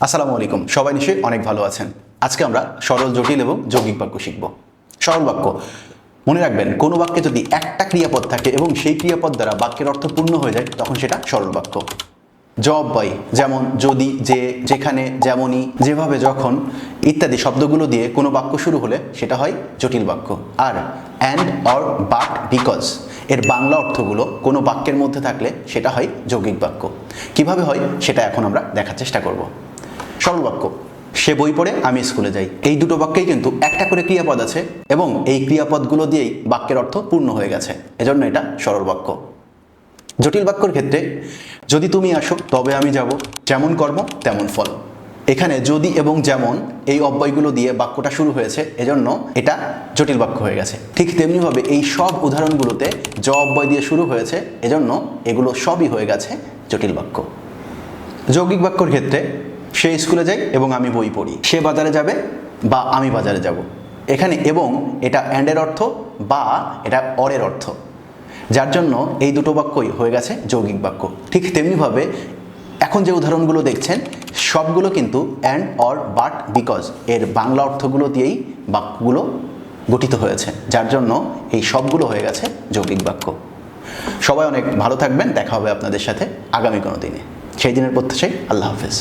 আসসালামু আলাইকুম। সবাই নিশ্চয়ই অনেক ভালো আছেন। আজকে আমরা সরল, জটিল এবং যৌগিক বাক্য শিখব। সরল বাক্য। মনে রাখবেন, কোনো বাক্যে যদি একটা ক্রিয়াপদ থাকে এবং সেই ক্রিয়াপদ দ্বারা বাক্যের অর্থ পূর্ণ হয়ে যায়, তখন সেটা সরল বাক্য। জব বাই যেমন, যদি, যে, যেখানে, যেমনই, যেভাবে, যখন, ইত্যাদি শব্দগুলো দিয়ে কোনো বাক্য শুরু হলে সেটা হয় জটিল বাক্য। আর অ্যান্ড অর বাট বিকজ এর বাংলা অর্থগুলো কোনো বাক্যের মধ্যে থাকলে সেটা হয় যৌগিক বাক্য। কীভাবে হয়, সেটা এখন আমরা দেখার চেষ্টা করব। সরল বাক্য সে বই পড়ে আমি স্কুলে যাই। এই দুটো বাক্যেই কিন্তু একটা করে ক্রিয়াপদ আছে এবং এই ক্রিয়াপদগুলো দিয়েই বাক্যের অর্থ পূর্ণ হয়ে গেছে। এজন্য এটা সরল বাক্য। জটিল বাক্যর ক্ষেত্রে যদি তুমি আসো, তবে আমি যাব। যেমন কর্ম, তেমন ফল। এখানে যদি এবং যেমন এই অব্যয়গুলো দিয়ে বাক্যটা শুরু হয়েছে, এজন্য এটা জটিল বাক্য হয়ে গেছে। ঠিক তেমনিভাবে এই সব উদাহরণগুলোতে জ অব্যয় দিয়ে শুরু হয়েছে, এজন্য এগুলো সবই হয়ে গেছে জটিল বাক্য। যৌগিক বাক্যর ক্ষেত্রে সে স্কুলে যায় এবং আমি বই পড়ি। সে বাজারে যাবে বা আমি বাজারে যাব। এখানে এবং এটা অ্যান্ডের অর্থ বা এটা অরের অর্থ। যার জন্য এই দুটো বাক্যই হয়ে গেছে যৌগিক বাক্য। ঠিক তেমনিভাবে এখন যে উদাহরণগুলো দেখছেন, সবগুলো কিন্তু অ্যান্ড অর বাট বিকজ এর বাংলা অর্থগুলো দিয়েই বাক্যগুলো গঠিত হয়েছে। যার জন্য এই সবগুলো হয়ে গেছে যৌগিক বাক্য। সবাই অনেক ভালো থাকবেন। দেখা হবে আপনাদের সাথে আগামী কোনো দিনে। সেই দিনের প্রত্যাশাই আল্লাহ হাফেজ।